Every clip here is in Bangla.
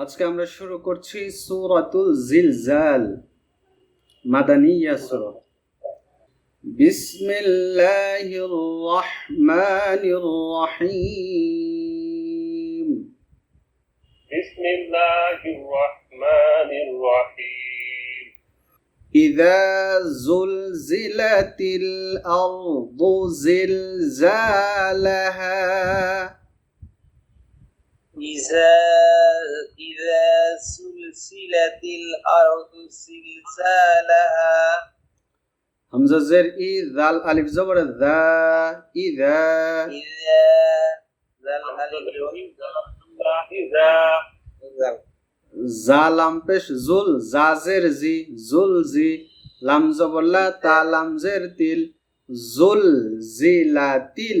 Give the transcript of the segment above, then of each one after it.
আজকে আমরা শুরু করছি সূরাতুল জিলজাল মাদানিয়া সূরা বিসমিল্লাহির রহমানির রহিম بسم الله الرحمن الرحيم إذا زلزلت الأرض زلزالها إذا إذا سلسلت الأرض زلزالها হামজা জের ই দাল আলিফ জবর দা ইদা إذا ذا الألف إذا ذا জা লাম পেশ জুল জাজের জি জুল জি লাম জবরলা তা লাম জের তিল জুল জিলা তিল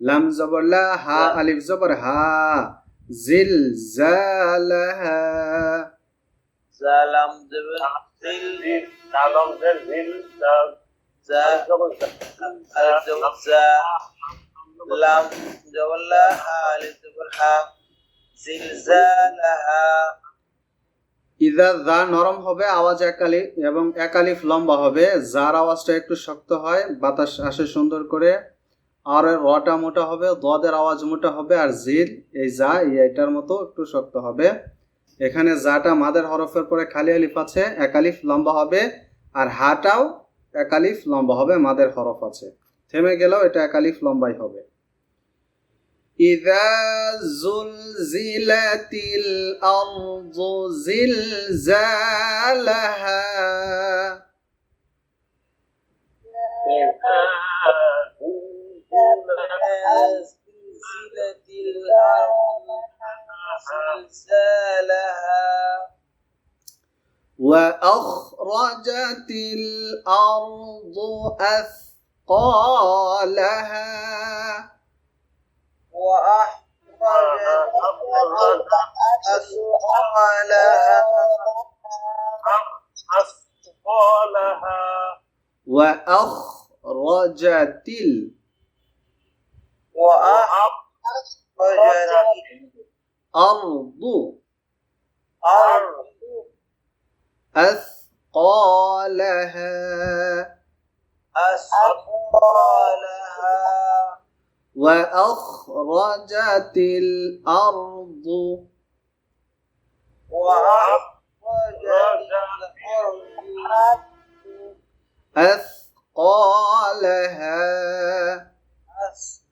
লাম জবর লা হা আলিফ জবর হা। জিল জালাম নরম হবে আওয়াজ একালি এবং একালিফ লম্বা হবে। যার আওয়াজটা একটু শক্ত হয় বাতাস আসে সুন্দর করে। আর এর রটা মোটা হবে দদের আওয়াজ মোটা হবে আর জিল এই যা এই এটার মতো একটু শক্ত হবে এখানে জাটা মাদের হরফের পরে খালি আলিফ আছে একালিফ লম্বা হবে আর হাটাও একালিফ লম্বা হবে মাদের হরফ আছে থেমে গেলেও এটা একালিফ লম্বাই হবে إذا زلزلت الأرض زلزالها زلزلت الأرض زلزالها وأخرجت الأرض أثقالها. وأخرجت الأرض أثقالها. أثقالها وأخرجت ال وأخرجت أرض الأرض أثقالها أثقالها وأخرجت الأرض وأخرجت الأرض أثقالها أثقالها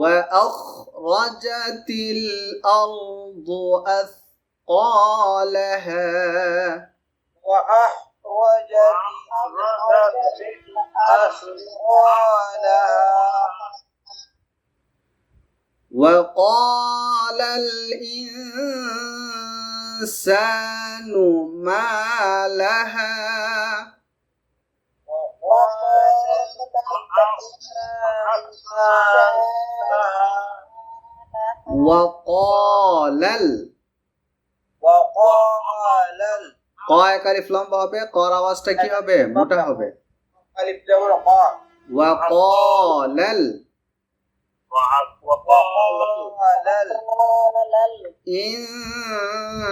وأخرجت الأرض أثقالها وأخرجت الأرض أثقالها وقال الإنسان ما لها؟ وقال ال وقال ক একালিফ লম্বা হবে কর আওয়াজটা কি হবে মোটা হবে ألف جبر قا وقال ال وقال الإنسان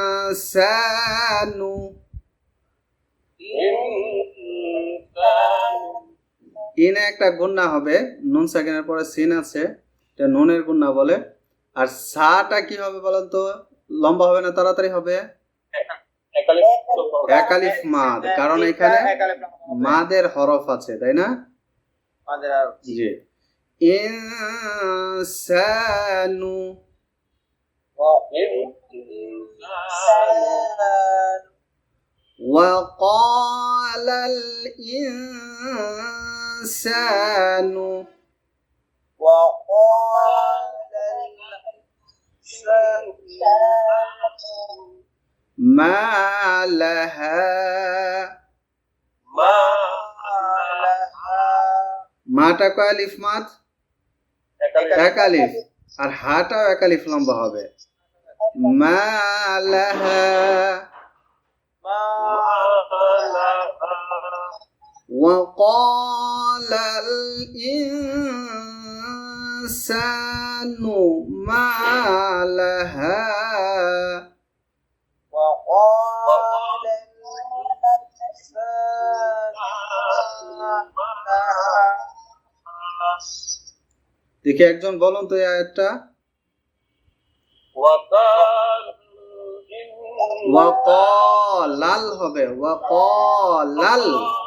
الإنسان ইনে একটা গুন্না হবে নুন সেকেন্ডের পরে সিন আছে এটা নুনের গুন্না বলে আর সাটা কি হবে বলেন তো লম্বা হবে না তাড়াতাড়ি হবে একালিফ মাদ কারণ এখানে মাদের হরফ আছে তাই না জি ইনসানু الإنسان وقال الإنسان وقال ما لها ما لها মাটা কয় আলিফ মাদ এক আলিফ আর হাটাও এক আলিফ লম্বা হবে মা লাহা ما وقال الإنسان ما لها وقال الإنسان ما لها দেখি একজন বলুন তো এই আয়াতটা وقال إن ওয়াকালাল হবে ওয়াকালাল وقال الإنسان ما لها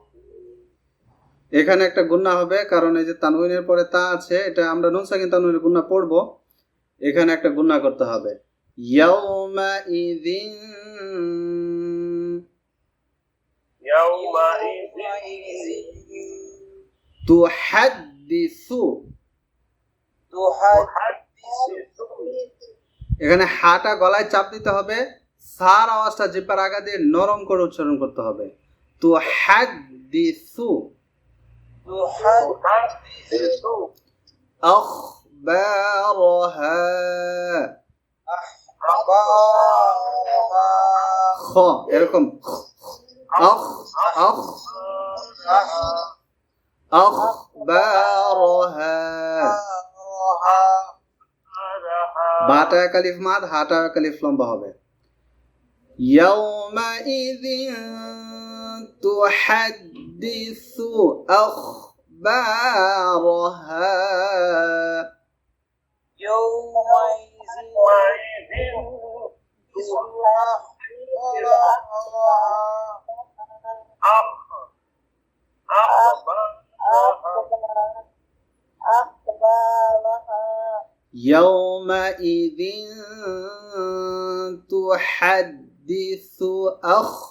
এখানে একটা গুন্না হবে কারণ এই যে তানুইনের পরে তা আছে এটা আমরা নুন সাকিন তানুইনের গুন্না পড়ব। এখানে একটা গুন্না করতে হবে। ইয়াউমা ইদিন এখানে হাটা গলায় চাপ দিতে হবে সার আওয়াজটা জিপার আগা দিয়ে নরম করে উচ্চারণ করতে হবে। তো হ্যাক দিসু تحدث أخبارها أخبارها খ এরকম আখ আখ أخبارها বাটা এক আলিফ মাদ হাটা এক আলিফ লম্বা হবে يومئذ تحدث أخبارها؟ يومئذ يومئذ تحدث أخبارها؟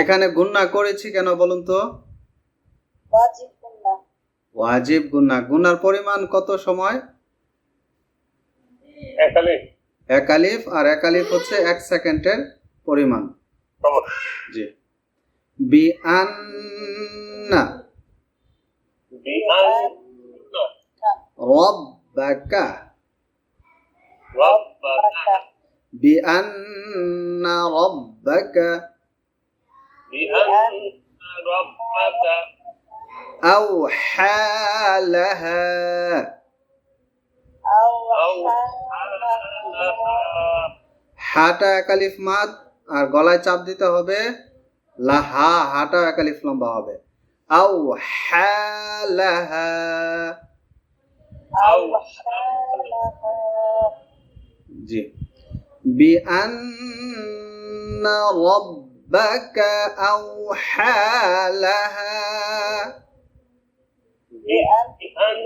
এখানে গুন্না করেছি কেন বলুন তো? ওয়াজিব গুন্না গুন্নার পরিমাণ কত সময়? এক আর এক হচ্ছে এক সেকেন্ডের পরিমাণ। জি। বি আন্না রব্বাকা। রব্বাকা। ربك বি আন্না রব্বাকা بأن ربك أوحى لها أو أو হাটা একালিফ মাদ আর গলায় চাপ দিতে হবে লাহা হাটা একালিফ লম্বা হবে আও হালাহা أو জি بأن ربك أوحى لها بأن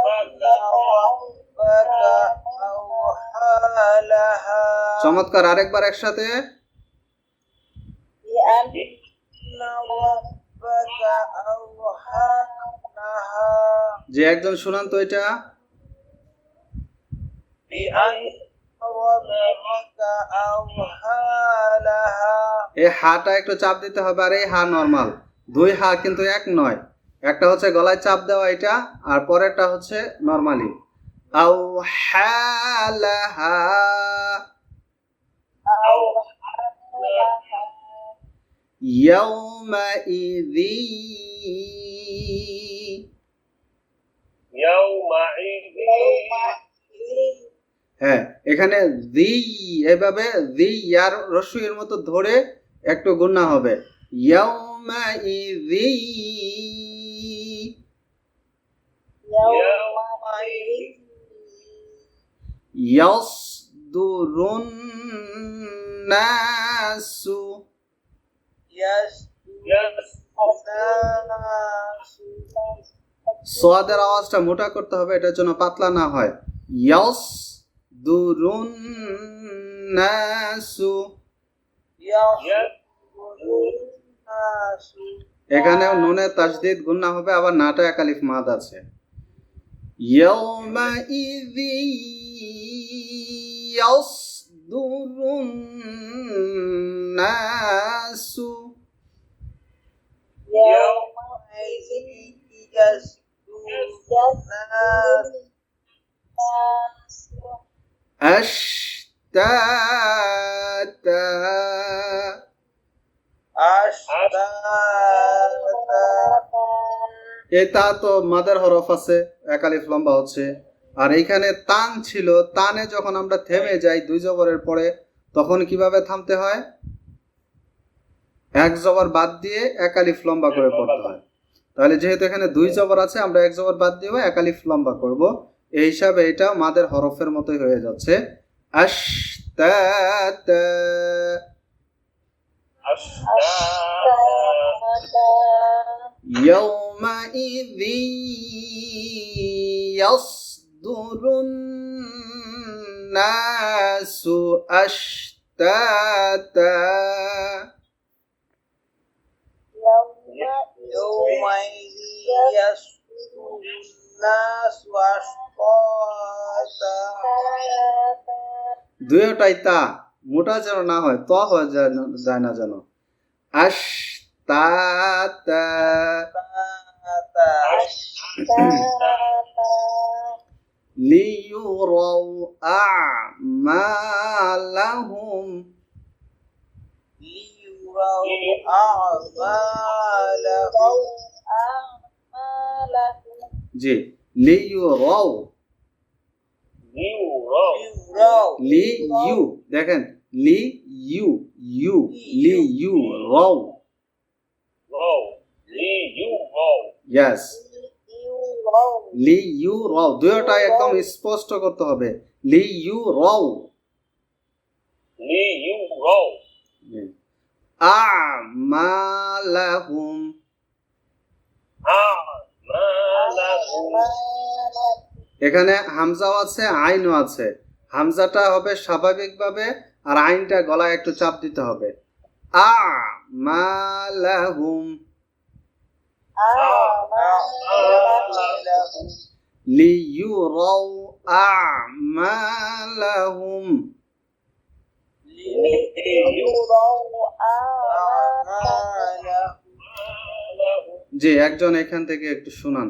ربك ربك أوحى لها চমৎকার আরেকবার একসাথে بأن إن ربك أوحى لها যে একজন শুনান তো এটা এই হাটা একটু চাপ দিতে হবে আর এই হা নর্মাল দুই হা কিন্তু এক নয়। একটা হচ্ছে গলায় চাপ দেওয়া এটা আর পরেরটা হচ্ছে নর্মালি আউ হ্যালাহা يومئذ يومئذ হ্যাঁ এখানে জি এভাবে জি ইয়ার রসুইয়ের মতো ধরে একটু গুণা হবে। ইয়াউমা ইজি ইয়াসদুরুন নাসু সোয়াদের আওয়াজটা মোটা করতে হবে এটার জন্য পাতলা না হয়। ইয়াস দুরুন নাসু এখানেও নুনের তাসদিদ গুন্না হবে আবার নাটা একালিফ মাদ আছে يومئذ يصدر الناس يومئذ الناس أشتاتا এটা তো মাদের হরফ আছে একালিফ লম্বা হচ্ছে আর এইখানে তান ছিল তানে যখন আমরা থেমে যাই দুই জবরের পরে তখন কিভাবে থামতে হয় এক জবর বাদ দিয়ে একালিফ লম্বা করে পড়তে হয় তাহলে যেহেতু এখানে দুই জবর আছে আমরা এক জবর বাদ দিয়েও একালিফ লম্বা করব এই হিসাবে এটা মাদের হরফের মতোই হয়ে যাচ্ছে আশতাতা يومئذ يصدر الناس أشتاتا يومئذ يصدر الناس أشتاتا দুয়োটাই তা। মোটা যেন না হয়, ত যায় না যেন। আস তা। লিউরাউ আমালাহুম লিউরাউ আমালাহুম। জি। লি ইউ লিউরাও লি ইউ দেখেন লি ইউ ইউ লি ইউ রাও ইয়াস লি ইউ রাও দুয়োটা একদম স্পষ্ট করতে হবে। লি ইউ রাও লি ইউ রাও আমালাহুম। আমালাহুম। এখানে হামজাও আছে আইনও আছে। হামজাটা হবে স্বাভাবিকভাবে আর আইনটা গলায় একটু চাপ দিতে হবে। আ মালাহুম লিইউরাউ আমালাহুম। জি একজন এখান থেকে একটু শুনান।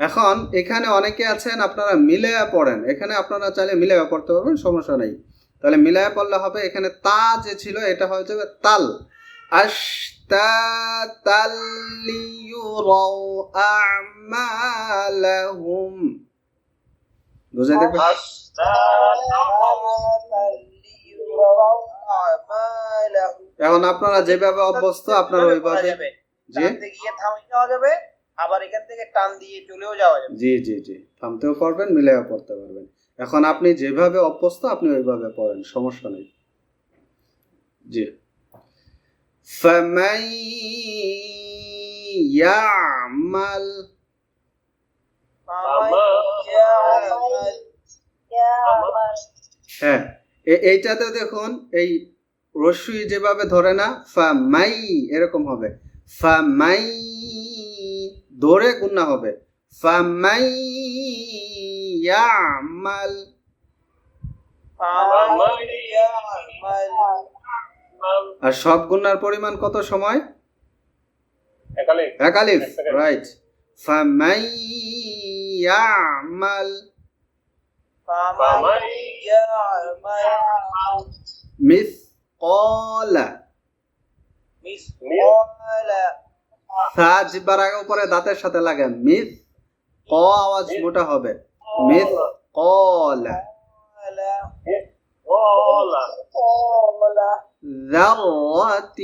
এখন এখানে অনেকে আছেন আপনারা মিলেয়া পড়েন। এখানে আপনারা চাইলে মিলেয়া পড়তে পারবেন সমস্যা নেই। তাহলে মিলায়া পড়লে হবে এখানে তা যে ছিল এটা হয়ে যাবে তাল। এখন আপনারা যেভাবে অভ্যস্ত আপনারা ওইভাবে গিয়ে থামিয়ে যাবে। আবার এখান থেকে টান দিয়ে চলেও যাওয়া যাবে জি জি জি থামতেও পারবেন মিলেও পড়তে পারবেন এখন আপনি যেভাবে অভ্যস্ত আপনি ওইভাবে পড়েন সমস্যা নেই জি فمن يعمل হ্যাঁ এ- এইটাতে দেখুন এই রস্যই যেভাবে ধরে না ফামাই এরকম হবে ফামাই ধরে গুণা হবে। আর সব গুণার পরিমাণ কত সময়? একালিফ রাইট ফামাইয়ামাল মিস কলা মিস কলা مثقال সা জিব্বার আগে উপরে দাঁতের সাথে লাগে মিথ ক আওয়াজ মোটা হবে মিথ কল قال ذرة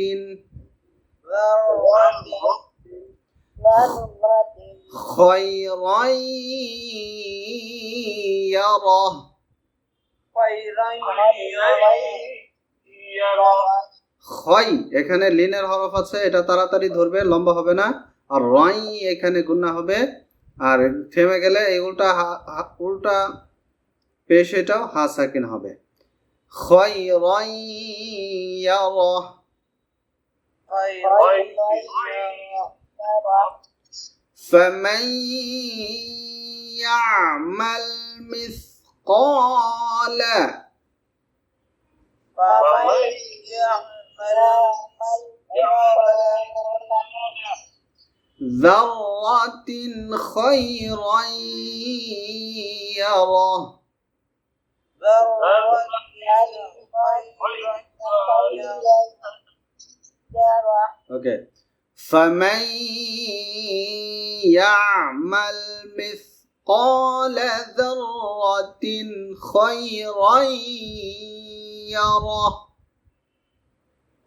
ذرة خيرا يره خيرا يرى খয় এখানে লিনের হরফ আছে এটা তাড়াতাড়ি ধরবে লম্বা হবে না আর রয় এখানে গুন্না হবে আর থেমে গেলে এই উল্টা হা- হা- উল্টা পেশ এটাও হা সাকিন হবে খয় রয় ইয়ারহ خيرا فمن يعمل مثقال فمن يعمل ذرة خيرا يره. ذرة أوكي فمن يعمل مثقال ذرة خيرا يره.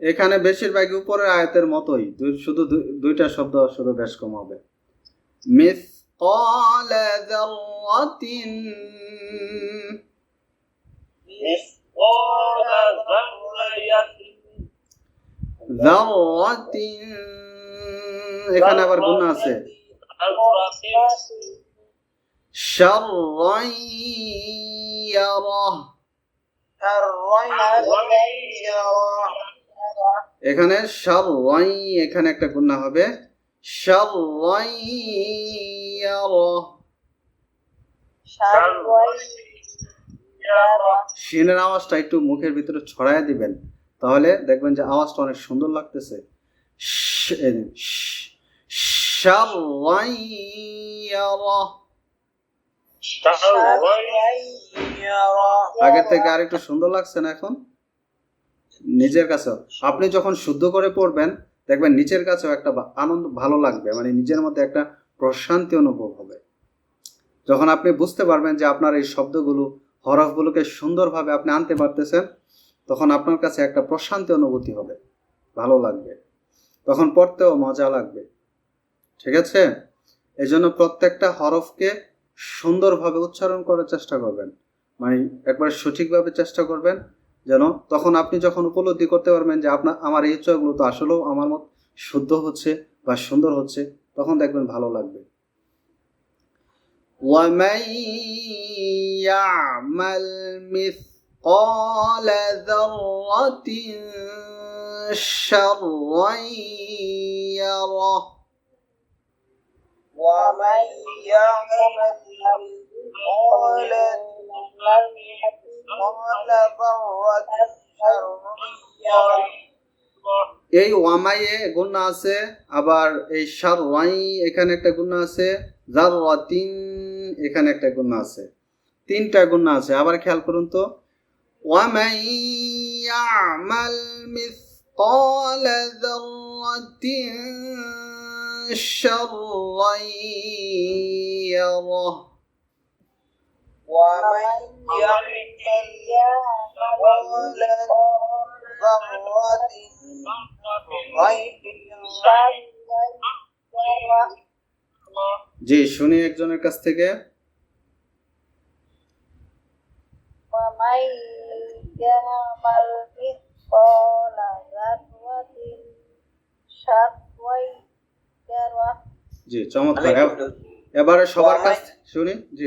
এখানে বেশিরভাগই উপরের আয়াতের মতোই দুই- শুধু দুই- দুইটা শব্দ শুধু বেশ কম হবে مثقال ذرة مثقال ذرة ذرة এখানে আবার গুণ আছে شرا يره شرا يره এখানে শাররাই এখানে একটা গুণা হবে। শাররাই শিনের আওয়াজটা একটু মুখের ভিতরে ছড়ায় দিবেন। তাহলে দেখবেন যে আওয়াজটা অনেক সুন্দর লাগতেছে। আগের থেকে আর একটু সুন্দর লাগছে না এখন? নিজের কাছেও। আপনি যখন শুদ্ধ করে পড়বেন, দেখবেন নিচের কাছেও একটা আনন্দ ভালো লাগবে মানে নিজের মধ্যে একটা প্রশান্তি অনুভব হবে। যখন আপনি বুঝতে পারবেন যে আপনার এই শব্দগুলো, হরফগুলোকে সুন্দরভাবে আপনি আনতে পারতেছেন, তখন আপনার কাছে একটা প্রশান্তি অনুভূতি হবে, ভালো লাগবে। তখন পড়তেও মজা লাগবে, ঠিক আছে? এই জন্য প্রত্যেকটা হরফকে সুন্দরভাবে উচ্চারণ করার চেষ্টা করবেন মানে একবার সঠিকভাবে চেষ্টা করবেন যেন তখন আপনি যখন উপলব্ধি করতে পারবেন যে আপনার আমার এই উচ্চারণগুলো তো আসলেও আমার মত শুদ্ধ হচ্ছে বা সুন্দর হচ্ছে তখন দেখবেন ভালো লাগবে ومن يعمل مثقال ذرة شرا يره ومن يعمل مثقال مثقال ذرة شرا يره এই ওয়ামাইয়ে গুণা আছে, আবার এই সার ওয়াই এখানে একটা গুণা আছে জার তিন এখানে একটা গুণা আছে। তিনটা গুণা আছে, আবার খেয়াল করুন তো। ওয়ামাই ইয়ামাল মিসকাল যাররাতিন শাররান ইয়ারাহ। ومن يعمل مثقال ذرة خيرا জি শুনি একজনের কাছ থেকে ومن يعمل مثقال ذرة شرا يره জি আমি চমৎকার একটু এব- এবারে সবার ওয়ামাই- কাছ শুনি জি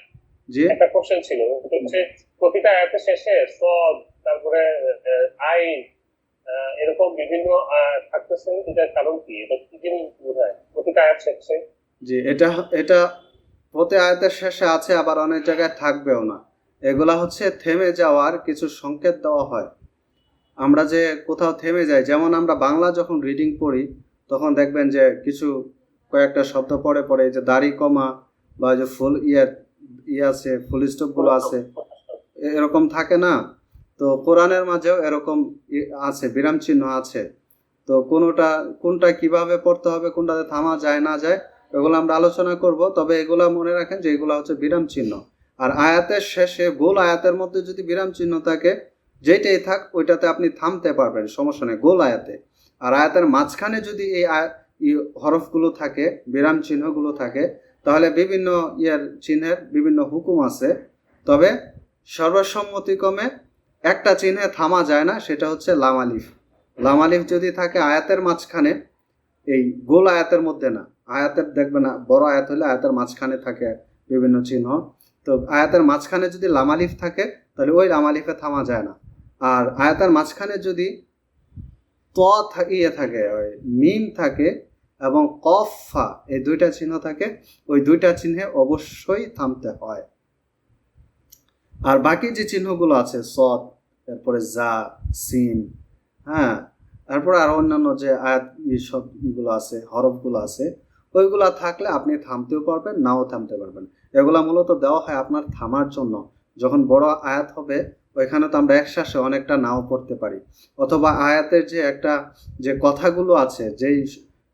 জি। একটা কোশ্চেন ছিল। হচ্ছে প্রতিটা আয়াতের শেষে সদ তারপরে আইন এরকম বিভিন্ন থাকতেছে। এটার কারণ কি? এটা কি জিনিস বোঝায়? প্রতিটা আয়াত শেষে? জি এটা এটা প্রতি আয়াতের শেষে আছে আবার অনেক জায়গায় থাকবেও না। এগুলা হচ্ছে থেমে যাওয়ার কিছু সংকেত দেওয়া হয়। আমরা যে কোথাও থেমে যাই যেমন আমরা বাংলা যখন রিডিং পড়ি তখন দেখবেন যে কিছু কয়েকটা শব্দ পরে পরে যে দাড়ি কমা বা যে ফুল ইয়ার ইয়ে আছে ফুল স্টপগুলো আছে। এরকম থাকে না। তো কোরআনের মাঝেও এরকম আছে, বিরাম চিহ্ন আছে। তো কোনোটা, কোনটা কীভাবে পড়তে হবে, কোনটাতে থামা যায়, না যায়, এগুলো আমরা আলোচনা করব। তবে এগুলা মনে রাখেন যে এগুলো হচ্ছে বিরাম চিহ্ন। আর আয়াতের শেষে গোল আয়াতের মধ্যে যদি বিরাম চিহ্ন থাকে যেটাই থাক, ওইটাতে আপনি থামতে পারবেন, সমস্যা নেই, গোল আয়াতে। আর আয়াতের মাঝখানে যদি এই হরফগুলো থাকে, বিরাম চিহ্নগুলো থাকে তাহলে বিভিন্ন ইয়ার চিহ্নের বিভিন্ন হুকুম আছে। তবে সর্বসম্মতিক্রমে একটা চিহ্নে থামা যায় না, সেটা হচ্ছে লামালিফ লামালিফ যদি থাকে আয়াতের মাঝখানে, এই গোল আয়াতের মধ্যে না, আয়াতের দেখবে না, বড় আয়াত হলে আয়াতের মাঝখানে থাকে বিভিন্ন চিহ্ন। তো আয়াতের মাঝখানে যদি লামালিফ থাকে, তাহলে ওই লামালিফে থামা যায় না। আর আয়াতের মাঝখানে যদি ত ইয়ে থাকে মিম থাকে এবং কফা, এই দুইটা চিহ্ন থাকে, ওই দুইটা চিহ্নে অবশ্যই থামতে হয়। আর বাকি যে চিহ্নগুলো আছে, সৎ তারপরে জা সিন হ্যাঁ তারপরে আর অন্যান্য যে আয়াত সব ইগুলো আছে, হরফগুলো আছে, ওইগুলা থাকলে আপনি থামতেও পারবেন, নাও থামতে পারবেন। এগুলা মূলত দেওয়া হয় আপনার থামার জন্য। যখন বড় আয়াত হবে, ওইখানে তো আমরা একশ্বাসে অনেকটা নাও পড়তে পারি। অথবা আয়াতের যে একটা, যে কথাগুলো আছে, যেই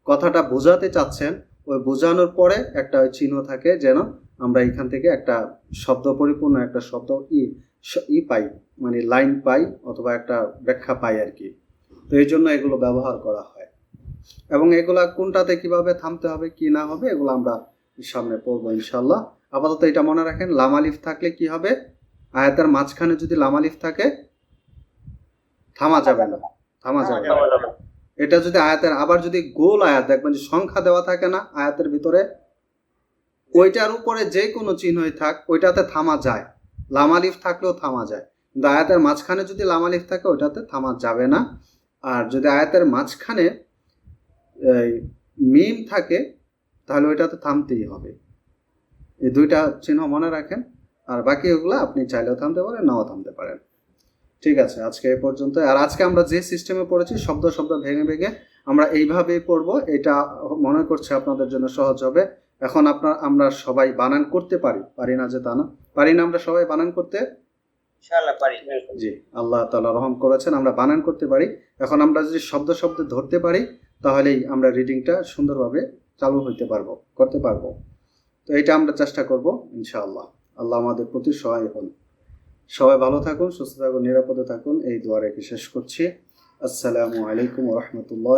কথাটা বোঝাতে চাচ্ছেন, ওই বোঝানোর পরে একটা চিহ্ন থাকে যেন আমরা এখান থেকে একটা শব্দ পরিপূর্ণ একটা শব্দ ই ই পাই মানে লাইন পাই অথবা একটা ব্যাখ্যা পাই আর কি। তো এই জন্য এগুলো ব্যবহার করা হয়। এবং এগুলা কোনটাতে কীভাবে থামতে হবে, কি না হবে, এগুলো আমরা সামনে পড়ব ইনশাল্লাহ আপাতত এটা মনে রাখেন লামালিফ থাকলে কি হবে? আয়াতের মাঝখানে যদি লামালিফ থাকে, থামা যাবে না, থামা যাবে না। না। এটা যদি আয়াতের আবার যদি গোল আয়াত, দেখবেন যে সংখ্যা দেওয়া থাকে না আয়াতের ভিতরে, ওইটার উপরে যে কোনো চিহ্নই থাক, ওইটাতে থামা যায়। লামালিফ থাকলেও থামা যায়। কিন্তু আয়াতের মাঝখানে যদি লামালিফ থাকে, ওইটাতে থামা যাবে না। আর যদি আয়াতের মাঝখানে মিম থাকে, তাহলে ওইটাতে থামতেই হবে। এই দুইটা চিহ্ন মনে রাখেন। আর বাকি ওগুলো আপনি চাইলেও থামতে পারেন, নাও থামতে পারেন। ঠিক আছে আজকে এই পর্যন্ত আর আজকে আমরা যে সিস্টেমে পড়েছি শব্দ শব্দ ভেঙে ভেঙে আমরা এইভাবেই পড়ব। এটা মনে করছে আপনাদের জন্য সহজ হবে। এখন আপনার আমরা সবাই বানান করতে পারি পারি না যে তা না। পারি না আমরা সবাই বানান করতে? জি আল্লাহ তাআলা রহম করেছেন আমরা বানান করতে পারি। এখন আমরা যদি শব্দ শব্দ ধরতে পারি তাহলেই আমরা রিডিংটা সুন্দরভাবে চালু হইতে পারব করতে পারব। তো এটা আমরা চেষ্টা করব ইনশাআল্লাহ। আল্লাহ আমাদের প্রতি সহায় হন সবাই ভালো থাকুন, সুস্থ থাকুন, নিরাপদে থাকুন। এই দোয়া রেখে শেষ করছি। আসসালামু আলাইকুম রহমতুল্লাহ